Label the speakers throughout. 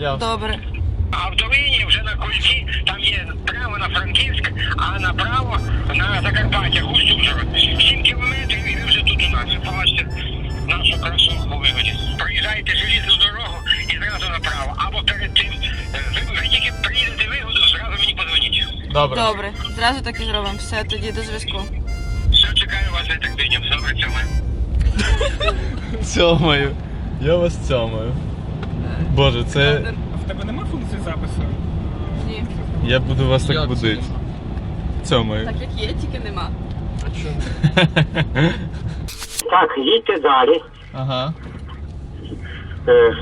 Speaker 1: Долину.
Speaker 2: Добре.
Speaker 1: А в долині вже на кольці там є право на Франківськ, а направо на Закарпаття, Устюжево. Сім кілометрів і ви вже тут у нас. Ви Побачите нашу красу у вигоді. Проїжджаєте желізну дорогу і зразу направо. Або перед тим, е, ви, ви тільки приїдете вигоду, зразу мені подзвоніть.
Speaker 2: Добре. Зразу так і зробимо. Все, тоді до зв'язку.
Speaker 1: Все, чекаю вас за терпінням. Добре, цьому.
Speaker 3: Цьомаю. Я вас цьомаю. Боже, це.
Speaker 4: В тебе нема функції запису?
Speaker 2: Ні.
Speaker 3: Я буду вас так будити. Цьомаю.
Speaker 2: Так як є, тільки нема.
Speaker 1: Так, їдьте далі.
Speaker 3: Ага.
Speaker 1: Е,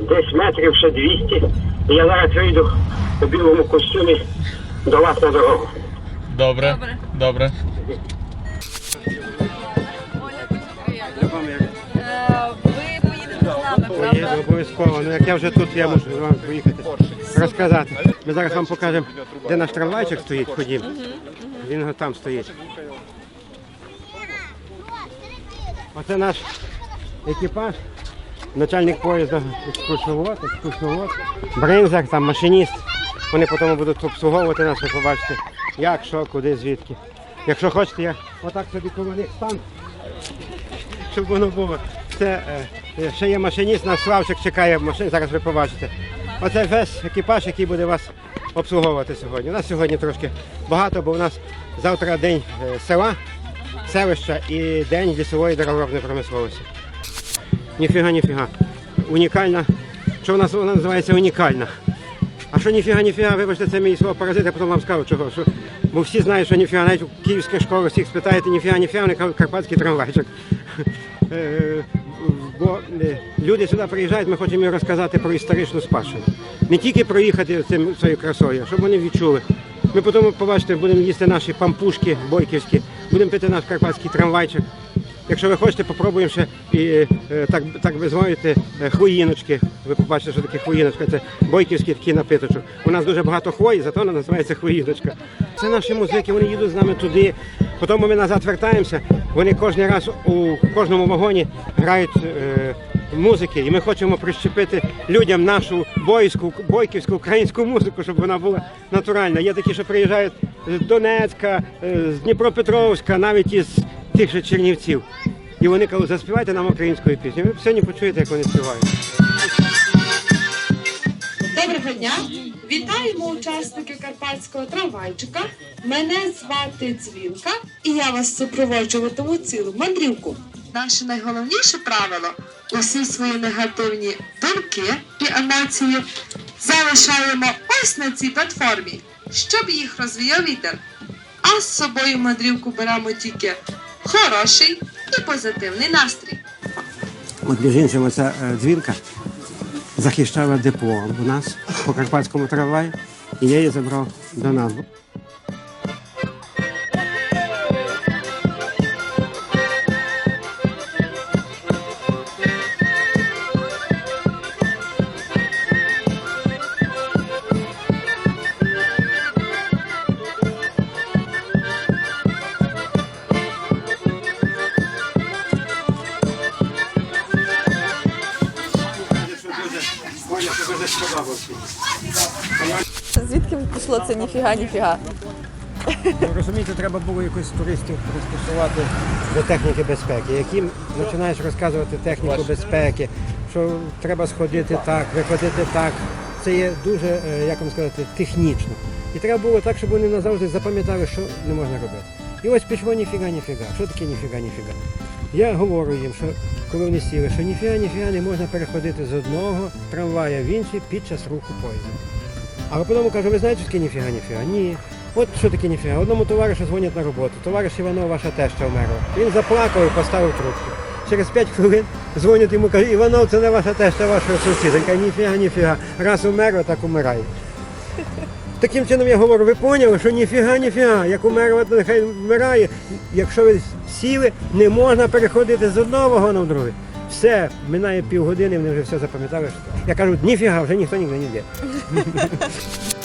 Speaker 1: десь метрів ще 200. І я зараз вийду у білому костюмі до вас на дорогу.
Speaker 3: Добре.
Speaker 2: Добре.
Speaker 3: Добре.
Speaker 2: Е, Ви поїдете з нами, правда?
Speaker 5: Обов'язково. Ну як я вже тут, я мушу з вами поїхати. Розказати. Ми зараз вам покажемо, де наш трамвайчик стоїть, ходім. Він там стоїть. Оце наш екіпаж, начальник поїзду, екскурсовод, екскурсовод, бринзер, там машиніст. Вони потім будуть обслуговувати нас, ви побачите, як, що, куди, звідки. Якщо хочете, я отак собі коло них стану щоб воно було. Це е, ще є машиніст, наш Славчик чекає в машині, зараз ви побачите. Оце весь екіпаж, який буде вас обслуговувати сьогодні. У нас сьогодні трошки багато, бо у нас завтра день е, села, селища і день лісової деревообної промисловості. Ніфіга, ніфіга. Унікальна. Що в нас вона називається унікальна? А що ніфіга, ніфіга, вибачте, це мій слово паразит, я потім вам скажу чого. Що, бо всі знають, що ніфіга, навіть у київських школах всіх спитаєте, ніфіга, ніфіга, вони кажуть карпатський трамвайчик. Бо е, люди сюди приїжджають, ми хочемо їм розказати про історичну спадщину. Не тільки проїхати цим цією красою, щоб вони відчули. Ми потім побачите, будемо їсти наші пампушки бойківські, будемо пити наш карпатський трамвайчик. Якщо ви хочете, попробуємо ще і е, так, так ви зможете е, хвоїночки. Ви побачите, що таке хвоїночка. Це бойківський такий напиточок. У нас дуже багато хвої, зато вона називається хвоїночка. Це наші музики, вони їдуть з нами туди. Потім ми назад вертаємося. Вони кожен раз у кожному вагоні грають е, музики, і ми хочемо прищепити людям нашу бойську, бойківську українську музику, щоб вона була натуральна. Є такі, що приїжджають з Донецька, з Дніпропетровська, навіть із тих же Чернівців. І вони кажуть, заспівайте нам українською пісню. Ви сьогодні почуєте, як вони співають.
Speaker 6: Доброго дня! Вітаємо учасників карпатського трамвайчика. Мене звати Цвілка, і я вас супроводжуватиму цілу мандрівку. Наше найголовніше правило усі свої негативні думки і емоції залишаємо ось на цій платформі, щоб їх розвіяв вітер. А з собою мандрівку беремо тільки хороший і позитивний настрій.
Speaker 5: От між іншим, оця е, дзвінка захищала депо у нас по карпатському трамваї, і я її забрав до нас.
Speaker 2: Звідки пішло це ніфіга, ніфіга?
Speaker 5: Ну, розумієте, треба було якось туристів пристосувати до техніки безпеки. Яким починаєш розказувати техніку безпеки, що треба сходити так, виходити так. Це є дуже, е, як вам сказати, технічно. І треба було так, щоб вони назавжди запам'ятали, що не можна робити. І ось пішло ніфіга, ніфіга. Що таке ніфіга, ніфіга? Я говорю їм, що коли вони сіли, що ніфіга, ніфіга не можна переходити з одного трамвая в інший під час руху поїзда. Але потім кажу, ви знаєте, що таке ніфіга, ніфіга? Ні. От що таке ніфіга? Одному товаришу дзвонять на роботу. Товариш Іванов, ваша теща вмерла. Він заплакав і поставив трубку. Через 5 хвилин дзвонять йому, кажуть, Іванов, це не ваша теща. Він каже, ніфіга, ніфіга. Раз умерла, так умирає. Таким чином я говорю, ви поняли, що ніфіга, ніфіга, як умерла, то нехай вмирає. Якщо ви сіли, не можна переходити з одного вагону в другий. Все, минає півгодини, вони вже все запам'ятали. Я кажу, ніфіга, вже ніхто ніде не йде.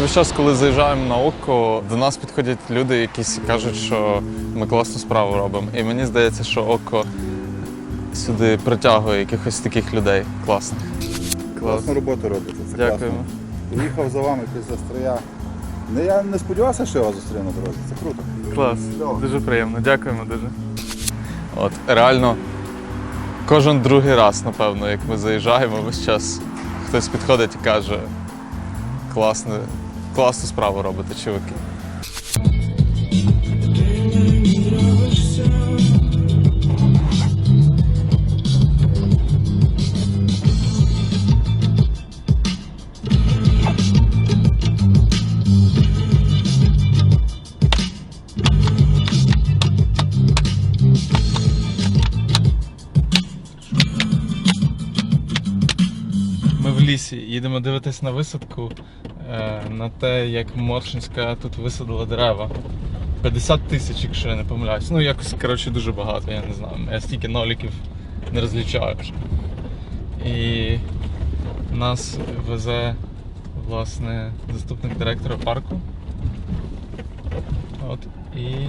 Speaker 3: Весь час, коли заїжджаємо на око, до нас підходять люди, якісь кажуть, що ми класну справу робимо. І мені здається, що око сюди притягує якихось таких людей класних.
Speaker 7: Класну роботу робите. Це
Speaker 3: Дякуємо.
Speaker 7: класно. Приїхав за вами після стрия. Ну, я не сподівався, що я вас зустріну на дорозі. Це круто.
Speaker 3: Клас.
Speaker 7: Кльово.
Speaker 3: Дуже приємно. Дякуємо дуже. От, реально, кожен другий раз, напевно, як ми заїжджаємо, весь час хтось підходить і каже, класне, класну справу робите, чуваки.
Speaker 4: Їдемо дивитись на висадку, на те, як Моршинська тут висадила дерева. 50 тисяч, якщо я не помиляюсь. Ну, якось, коротше, дуже багато, я не знаю. Я стільки ноліків не розлічаю вже. І нас везе, власне, заступник директора парку. От, і,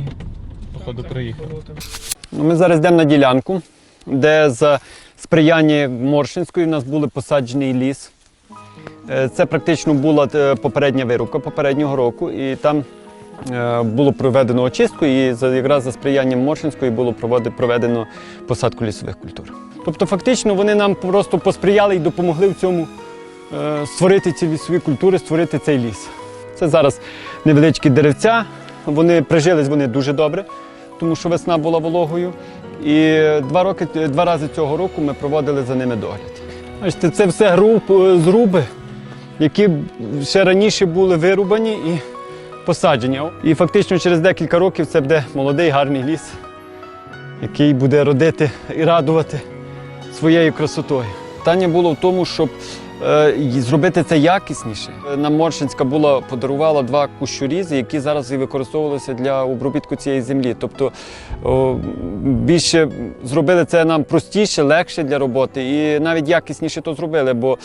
Speaker 4: походу, приїхав.
Speaker 8: Ну, Ми зараз йдемо на ділянку, де за сприяння Моршинської в нас був посаджений ліс. Е, Це практично була е, попередня вирубка попереднього року, і там е, було проведено очистку, і якраз за сприянням Моршинської було проведено посадку лісових культур. Тобто, фактично, вони нам просто посприяли і допомогли в цьому створити ці лісові культури, створити цей ліс. Це зараз невеличкі деревця. Вони прижились вони дуже добре тому що весна була вологою. І два роки, два рази цього року ми проводили за ними догляд. Це все груб, зруби, які ще раніше були вирубані і посаджені. І фактично через декілька років це буде молодий гарний ліс, який буде родити і радувати своєю красотою. Питання було в тому, щоб зробити це якісніше. Нам Моршинська була подарувала два кущорізи, які зараз і використовувалися для обробітку цієї землі. Тобто більше зробили це нам простіше, легше для роботи і навіть якісніше то зробили, бо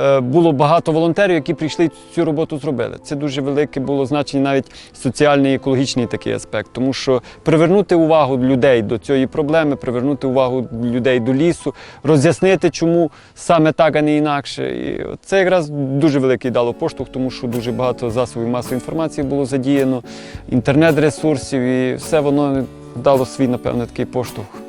Speaker 8: е, було багато волонтерів, які прийшли цю роботу зробили. Це дуже велике було значення, навіть соціальний і екологічний такий аспект, тому що привернути увагу людей до цієї проблеми, привернути увагу людей до лісу, роз'яснити, чому саме так, а не інакше. І це якраз дуже великий дало поштовх, тому що дуже багато засобів масової інформації було задіяно, інтернет-ресурсів, і все воно дало свій, напевне, такий поштовх.